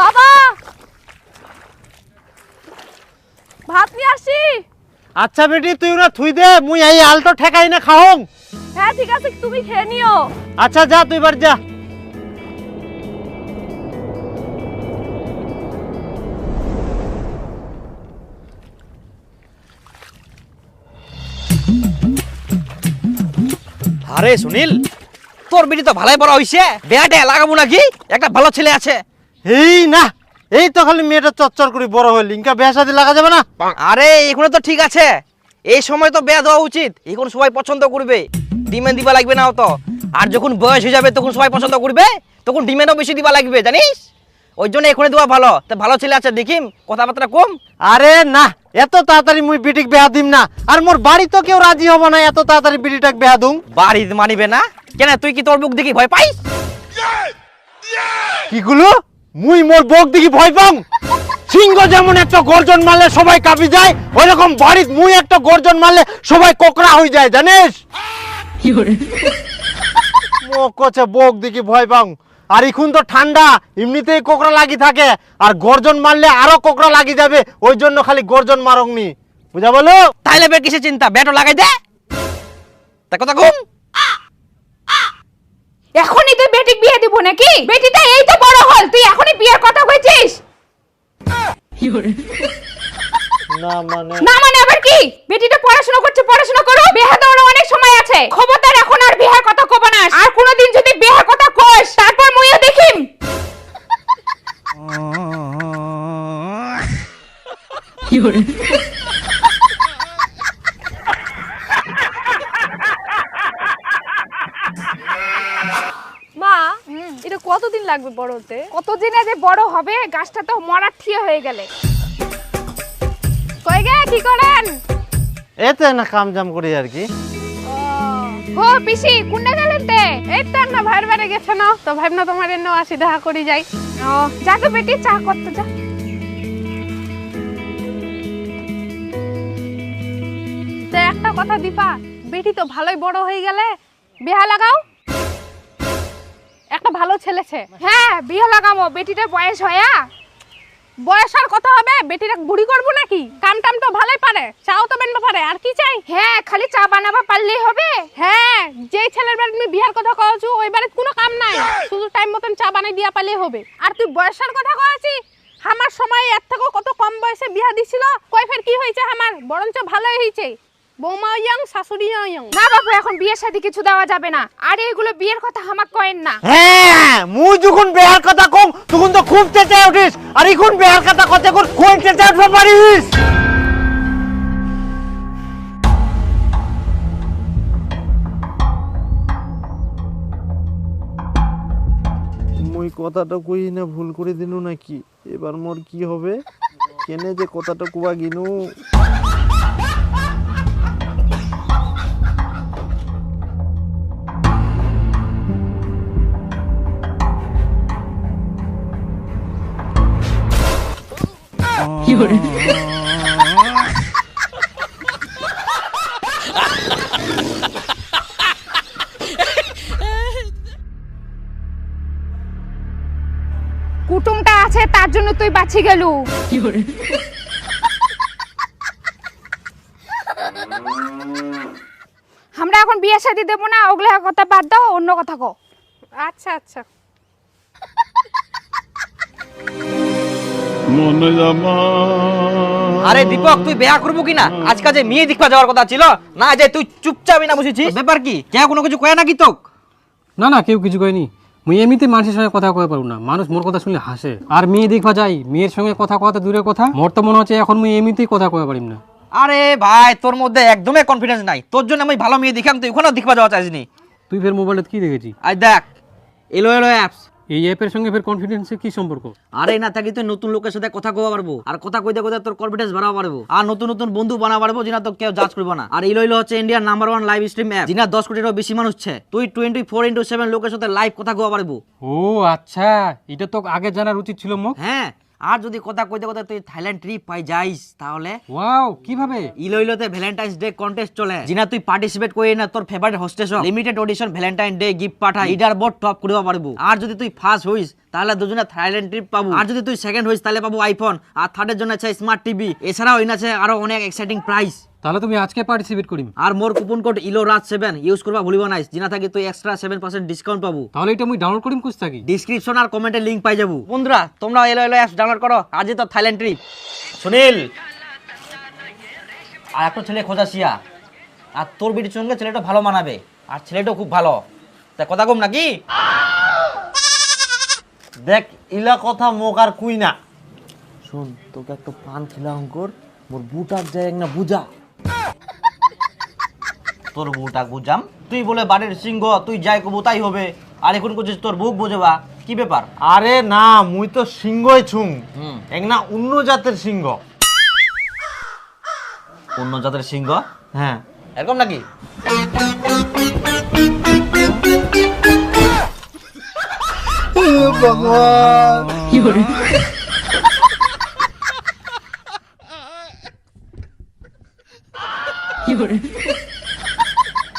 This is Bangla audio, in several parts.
বাবা! ভাত নিয়ে আসি? আচ্ছা বেটি তুই ওরা থুই দে মুই এই আলটো ঠেকাই না খাওং হ্যাঁ ঠিক আছে তুমি খেয়ে নিও। আচ্ছা যা তুই বার যা। আরে সুনীল তোর বিটি তো ভালোই বড় হইছে। বেয়াটা লাগাবো নাকি? একটা ভালো ছেলে আছে। এই না এই তো খালি মেয়েটা চচ্চর করে বড় হইল ইনকা বিয়া শাদি লাগা যাবে না। আরে এগুলো তো ঠিক আছে। এই সময় তো বেয়া দেওয়া উচিত এখন সবাই পছন্দ করবে। ডিমেন্ড দিবা লাগবে না তো আর যখন বয়স হয়ে যাবে তখন সবাই পছন্দ করবে তখন ডিমেন্ডও বেশি দিবা লাগবে জানিস? ওই জন্য এখানে দেওয়া ভালো। তো ভালো ছেলে আছে দেখিম কথাবার্তা কম। আরে না এত তাড়াতাড়ি মুই বিটিক বেহা দিম না। আর মোর বাড়ি তো কেউ রাজি হব না এত তাড়াতাড়ি বিটিটাক বেহা দুম। বাড়ি মানিবে না। কেন তুই কি তোর বুক দেখি ভয় পাইস? কি গুলো মুই মোর বক দেখি ভয় পাং সিংহ যেমন একটা গর্জন মারলে সবাই কাঁপি যায় ওইরকম বাড়িত মুই একটা গর্জন মারলে সবাই কোকড়া হয়ে যায় জানিস? কছে বক দেখি ভয় পাং আর এখন তো ঠান্ডা এমনিতেই কোকড়া লাগি থাকে। আর গর্জন মারলে আরও কোকড়া লাগি যাবে ওই জন্য খালি গর্জন মারংনি বুঝা বলো? তাইলে বের কিসে চিন্তা? ব্যাটও লাগাই দে। তা কথা কম এখনই তুই বেটিক বিয়ে দিব নাকি? বেটিটা এই তো বড় হল তুই বিয়ের কথা কইছিস? না মানে না মানে আবার কি? বেটিটা পড়াশোনা করছে পড়াশোনা করো। বিয়ে দেওয়ার অনেক সময় আছে। খবরদার এখন আর বিয়ের কথা কব না। আর কোনোদিন যদি বিয়ের কথা কইস তারপর মুইও দেখিম। মা কতদিন লাগবে বড় হতে কতদিনে যে বড় হবে গাছটা তো মরা ঠিয়ে হয়ে গেলে। কই গে কি করেন? এতে না কাম জাম করি আর কি। ও পিসি কুন্ডে গেলেন তে? এই তো না ভাইয়ের বাড়ি গেছে না। তো ভাই না তোমার এনে আসি দেখা করি যাই। ও যা তো বেটি চা করতে যা। তো একটা কথা দীপা বেটি তো ভালোই বড় হয়ে গেলে। বিয়া লাগাও একটা ভালো ছেলেছে হ্যাঁ বিয়ে লাগামো বেটিটার বয়স হয়া। বয়স আর কত হবে? বেটিরা বুড়ি করব নাকি? কাম টাম তো ভালোই পারে চাও তো বানবা পারে আর কি চাই? হ্যাঁ খালি চা বানাবা পারলেই হবে। হ্যাঁ যেই ছেলের বাড়ি তুমি বিয়ার কথা কওছু ওই বাড়িতে কোনো কাম নাই। শুধু টাইম মতন চা বানাই দিয়া পারলেই হবে। আর তুই বয়সের কথা কওয়াছি? আমার সময় এর থেকেও কত কম বয়সে বিয়া দিছিল? কই ফের কি হয়েছে আমার? বরঞ্চ ভালোই হয়েছে। বৌমা ইয়াং শাশুড়ি ইয়াং না বাবু এখন বিয়ের সাথে কিছু দেওয়া যাবে না। আর এগুলো বিয়ের কথা হামাক কয়েন না। হ্যাঁ মুই যখন বেহার কথা কম তখন তো খুব চেঁচাই উঠিস। আর এখন বেহার কথা কথা কর কোন চেঁচাই উঠতে পারিস। মুই কথাটা কই না ভুল করে দিনু নাকি? এবার মোর কি হবে? কেনে যে কথাটা কুয়া গিনু? কুটুমটা আছে তার জন্য তুই বাঁচি গেলু। আমরা এখন বিয়ে শাদি দেবো না ওগুলো কথা বাদ দাও অন্য কথা কো আচ্ছা আচ্ছা। আরে দীপক তুই বিয়া করব কিনা? আজকাল যে মেয়ে দেখবা যাওয়ার কথা ছিল না যে তুই চুপচাপই না বুঝেছিস? ব্যাপার কি? কে কোনো কিছু কয় নাকি তোক? না না কেউ কিছু কয়নি। মুই এমনিতে মানুষের সঙ্গে কথা কয়ে পারব না। মানুষ মোর কথা শুনলে হাসে। আর মেয়ে দেখবা যাই মেয়ের সঙ্গে কথা কথা দূরে কথা। মোর তো মনে হচ্ছে এখন মুই এমনিতেই কথা কয়ে পারিম না। আরে ভাই তোর মধ্যে একদমই কনফিডেন্স নাই। তোর জন্য আমি ভালো মেয়ে দেখাম তুই ওখানেও দেখবা যাওয়া চাইছিনি তুই ফের মোবাইলে কি দেখেছি আজ দেখ এলো এলো অ্যাপস এই অ্যাপের সঙ্গে ফের কনফিডেন্সের কি সম্পর্ক? আরে না থাকি তুই নতুন লোকের সাথে কথা কওয়া পারব। আর কথা কইতে কইতে তোর কনফিডেন্স বাড়াবা পারব। আর নতুন নতুন বন্ধু বানা পারব যেটা তো কেউ জাজ করব না। আর এই ইলো হচ্ছে ইন্ডিয়ার number one live stream app যেটা দশ কোটিরও বেশি মানুষ ছে। তুই টোয়েন্টি ফোর ইন্টু সেভেন লোকের সাথে লাইভ কথা কওয়া পারব। ও আচ্ছা। এটা তো আগে জানার উচিত ছিল মোক হ্যাঁ। আর যদি কথা কইতে কথা তুই থাইল্যান্ড ট্রিপ পাই যাইস তাহলে ওয়াও কীভাবে? ইলোইলোতে ভ্যালেন্টাইন্স ডে কন্টেস্ট চলে। জিনা তুই পার্টিসিপেট করি না তোর favourite hostess limited audition Valentine day gift পাঠাই। লিডার বোর্ড টপ করতে পারব। আর যদি তুই ফার্স্ট হইস তাহলে দুজনে থাইল্যান্ড ট্রিপ পাবো। আর যদি তুই সেকেন্ড হইস তাহলে পাবো আইফোন আর থার্ডের জন্য আছে স্মার্ট টিভি এছাড়াও আছে আরও অনেক এক্সাইটিং প্রাইস তাহলে তুমি আজকে পার্টিসিপেট করিম। আর মোর কুপন কোড ইলো রাত সেভেন ইউজ করবা ভুলিব নাইস জিনা থাকি তুই এক্সট্রা সেভেন পার্সেন্ট ডিসকাউন্ট পাবো। তাহলে এটা মুই ডাউনলোড করিম কুছ থাকি ডিসক্রিপশন আর কমেন্টে লিংক পাই যাব। বন্ধুরা তোমরা এলো এলো অ্যাপস ডাউনলোড করো আজই তো থাইল্যান্ড ট্রিপ সুনীল আর একটা ছেলে খোঁজা খোঁজাসিয়া আর তোর বিটির সঙ্গে ছেলেটা ভালো মানাবে আর ছেলেটাও খুব ভালো। তা কথা কম নাকি? দেখ ইলা কথা মোক আর কুই না। শোন তোকে একটা পান খিলা অঙ্কর মোর বুটার যায় না বুঝা। তোর বউটা বুঝাম তুই বলে বাড়ির সিংহ তুই যাই কবু তাই হবে। আর এখন করছিস তোর বুক বুঝেবা কি ব্যাপার? আরে না মুই তো সিংহই ছুং। এক না অন্য জাতের সিংহ। অন্য জাতের সিংহ? হ্যাঁ। এরকম নাকি?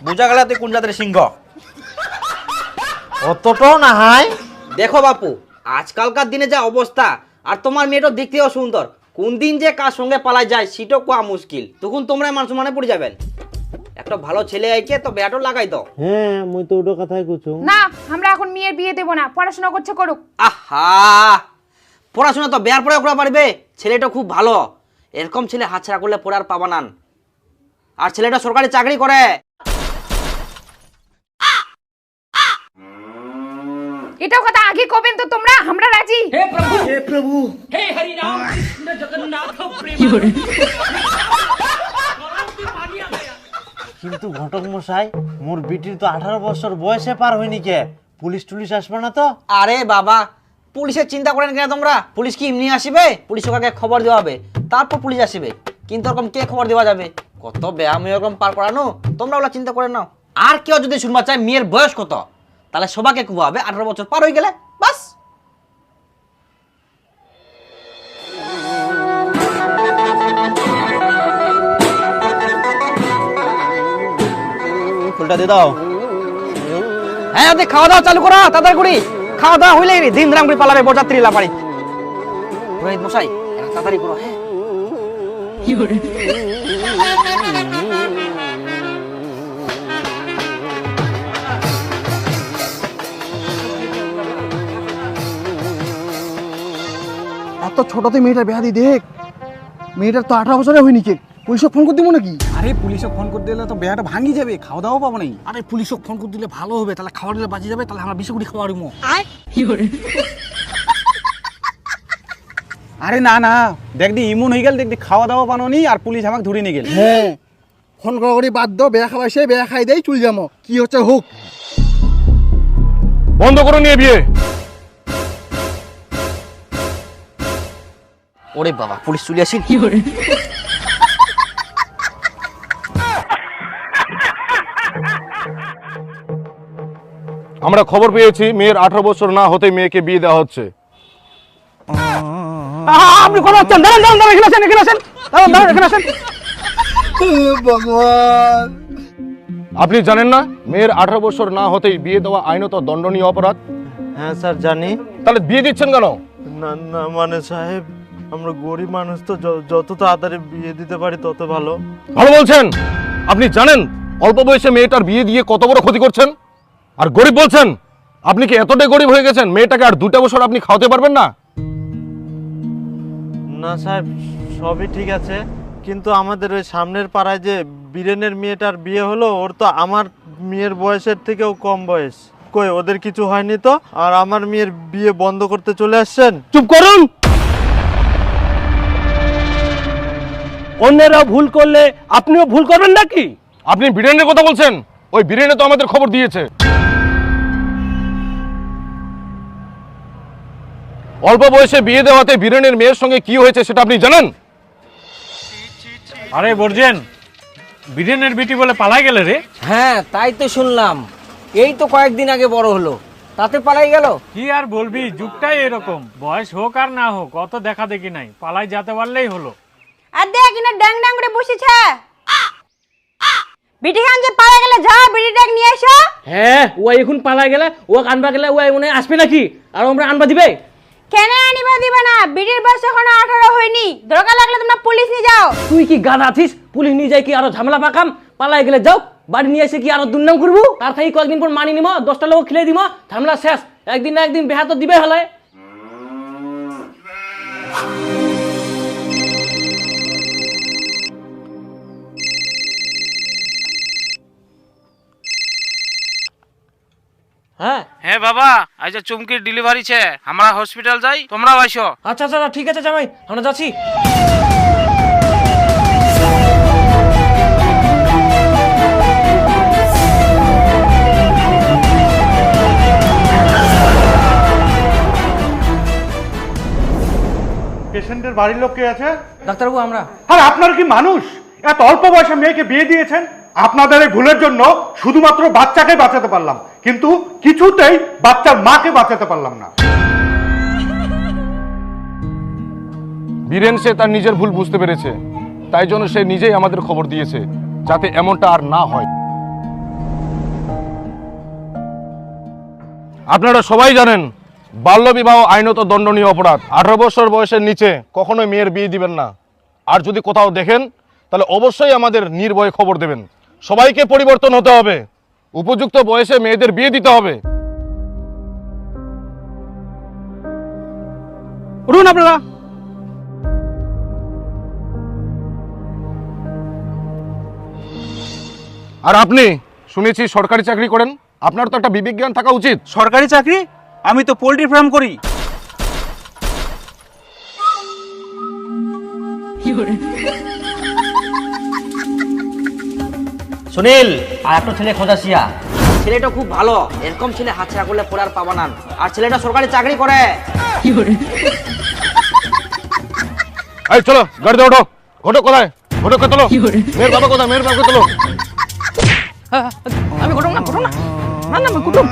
বুঝা গেল তুই কোন জাতের সিংহ? অতটাও না হাই। দেখো বাপু আজকালকার দিনে যা অবস্থা আর তোমার মেয়েটা দেখতেও সুন্দর। কোন দিন যে কার সঙ্গে পালা যায় সেটাও কোয়া মুশকিল। তখন তোমরা মানুষ মানে পড়ে যাবেন। একটা ভালো ছেলে আইকে তো ব্যাটও লাগাই দাও। হ্যাঁ মুই তো ওটা কথাই কুছুং না আমরা এখন মেয়ের বিয়ে দেবো না পড়াশোনা করছে করুক। আহা! পড়াশোনা তো বেয়ার পরে করা পারবে। ছেলেটা খুব ভালো। এরকম ছেলে হাতছাড়া করলে পরে আর পাবা নান আর ছেলেটা সরকারি চাকরি করে। এটাও কথা আগে কবেন তো তোমরা? আমরা রাজি। হে প্রভু। হে প্রভু। হে হরি রাম জগন্নাথ প্রেম কিন্তু ঘটক মশাই মোর বিটির তো আঠারো বছর বয়সে পার হয়নি কে? পুলিশ টুলিশ আসবে না তো? আরে বাবা পুলিশের চিন্তা করেন কেন তোমরা? পুলিশ কি এমনি আসবে? পুলিশ ওকে খবর দেওয়া হবে তারপর পুলিশ আসবে। কিন্তু ওরকম কে খবর দেওয়া যাবে? কত ব্যায়াম এরকম পার করানো? তোমরা ওগুলো চিন্তা করে নাও। আর কেউ যদি শুনবা চায় মেয়ের বয়স কত? তাহলে সবাইকে কুবাবে আঠারো বছর পার হয়ে গেলে বাস। ফুলটা দিয়ে দাও। হ্যাঁ খাওয়া দাওয়া চালু করো তাড়াতাড়ি করি। খাওয়া দাওয়া হইলে দিন রাম করে পালাবে বরযাত্রী লাপারি পুরোহিত মশাই তাড়াতাড়ি করো হ্যাঁ। এত ছোটতে মেয়েটার বেহা দি দেখ। মেয়েটার তো আঠারো বছরে হয়নি কে? পুলিশক ফোন করে দিব নাকি? আরে পুলিশক ফোন করে দিলে তো বেড়াটা ভাঙি যাবে খাওয়া দাওয়া পাবো নাই আরে পুলিশক ফোন করে দিলে ভালো হবে তাহলে খাওয়া দিলে বাঁচি যাবে তাহলে আমরা বেশি করে খাওয়া দিব আরে না না দেখ দি ইমন হয়ে গেল দেখ দি খাওয়া দাওয়া বানো নি আর পুলিশ আমাকে ধরে নিয়ে গেল। হ্যাঁ ফোন করা করি বাদ দাও বেয়া খাওয়াই সে বেয়া খাই দেয় চুল যাব কি হচ্ছে হোক। বন্ধ করুন নিয়ে বিয়ে। ওরে বাবা পুলিশ চলে আসি আমরা খবর পেয়েছি মেয়ের আঠারো বছর না হতে মেয়েকে বিয়ে দেওয়া হচ্ছে। আপনি কোন হচ্ছেন দাঁড়ান দাঁড়ান দাঁড়ান এখানে আসেন এখানে আসেন। দাঁড়ান দাঁড়ান এখানে আসেন। ভগবান। আপনি জানেন না মেয়ের আঠারো বছর না হতেই বিয়ে দেওয়া আইনত দণ্ডনীয় অপরাধ? হ্যাঁ স্যার জানি। তাহলে বিয়ে দিচ্ছেন কেন? না না মানে সাহেব আমরা গরিব মানুষ তো যত তাড়াতাড়ি বিয়ে দিতে পারি তত ভালো। ভালো বলছেন? আপনি জানেন অল্প বয়সে মেয়েটার বিয়ে দিয়ে কত বড় ক্ষতি করছেন? আর গরিব বলছেন আপনি কি এতটাই গরিব হয়ে গেছেন? মেয়েটাকে আর দুটা বছর আপনি খাওয়াতে পারবেন না? না সাহেব সবই ঠিক আছে। কিন্তু আমাদের ওই সামনের পাড়ায় যে বীরেনের মেয়েটার বিয়ে হলো ওর তো আমার মেয়ের বয়সের থেকেও কম বয়স। কই ওদের কিছু হয়নি তো? আর আমার মেয়ের বিয়ে বন্ধ করতে চলে আসছেন? চুপ করুন! অন্যেরা ভুল করলে আপনিও ভুল করবেন নাকি? আপনি বীরেনের কথা বলছেন? ওই বীরেনে তো আমাদের খবর দিয়েছে। অল্প বয়সে বিয়ে দেওয়াতে বীরেনের মেয়ের সঙ্গে কি হয়েছে সেটা আপনি জানেন? আরে বর্জেন বিরিয়ানের বিটি বলে পালাই গেলে রে। হ্যাঁ তাই তো শুনলাম। এই তো কয়েকদিন আগে বড় হলো। তাতে পালাই গেল? কি আর বলবি যুগটাই এরকম। বয়স হোক আর না হোক অত দেখা দেখি নাই। পালাই যেতে পারলেই হলো। আর দেখ ইনা ড্যাং ড্যাং করে বসেছে। বিটি খান যে পালা গেলে যা বিটি ড্যাং নিয়ে এসো। হ্যাঁ ও এখন পালা গেলে ও আনবা গেলে ও মনে আসবে নাকি? আর আমরা আনবা দিবে? কেন আনিবা দিবে না? বিটির বয়স এখনও আঠারো হয়নি। দরকার লাগলে তোমরা পুলিশ নিয়ে যাও। তুই কি গান আছিস? পুলিশ নিয়ে যায় কি আরও ঝামেলা পাকাম? পালাই গেলে যাও বাড়ি নিয়ে এসে কি আরও দুর্নাম করব? তার খাই কয়েকদিন পর মানি নিব দশটা লোক খেলে দিব ঝামেলা শেষ। একদিন না একদিন বেহা তো দিবে হলে। হ্যাঁ। হ্যাঁ বাবা আজ চুমকির ডেলিভারি ছে আমরা হসপিটাল যাই তোমরাও আইসো। আচ্ছা আচ্ছা ঠিক আছে জামাই আমরা যাচ্ছি। পেশেন্টের বাড়ির লোক কে আছে? ডাক্তারবাবু আমরা। আর আপনার কি মানুষ? এত অল্প বয়সে মেয়েকে বিয়ে দিয়েছেন? আপনাদের এই ভুলের জন্য শুধুমাত্র বাচ্চাকে বাঁচাতে পারলাম, কিন্তু কিছুতেই বাচ্চার মাকে বাঁচাতে পারলাম না। বীরেন সে তার নিজের ভুল বুঝতে পেরেছে, তাই জন্য সে নিজেই আমাদের খবর দিয়েছে, যাতে এমনটা আর না হয়। আপনারা সবাই জানেন, বাল্যবিবাহ আইনত দণ্ডনীয় অপরাধ। আঠারো বছর বয়সের নিচে কখনোই মেয়ের বিয়ে দিবেন না। আর যদি কোথাও দেখেন, তাহলে অবশ্যই আমাদের নির্ভয়ে খবর দেবেন। সবাইকে পরিবর্তন হতে হবে। উপযুক্ত বয়সে মেয়েদের বিয়ে দিতে হবে। উঠুন আপনারা। আর আপনি শুনেছি সরকারি চাকরি করেন। আপনার তো একটা বিবেক জ্ঞান থাকা উচিত। সরকারি চাকরি? আমি তো পোল্ট্রি ফার্ম করি? সুনীল আর একটা ছেলে খোঁজাছিয়া ছেলেটা খুব ভালো। এরকম ছেলে হাত ছাড়া করলে পড়ার পাবা না। আর ছেলেটা সরকারি চাকরি করে। এই চলো গাড়িতে ওঠো। ঘটক কোথায়? ঘটককে তোলো। মেয়ের বাবা কোথায়? মেয়ের বাবাকে তোলো। আমি ঘটক না ঘটক না। না না আমি কুটুম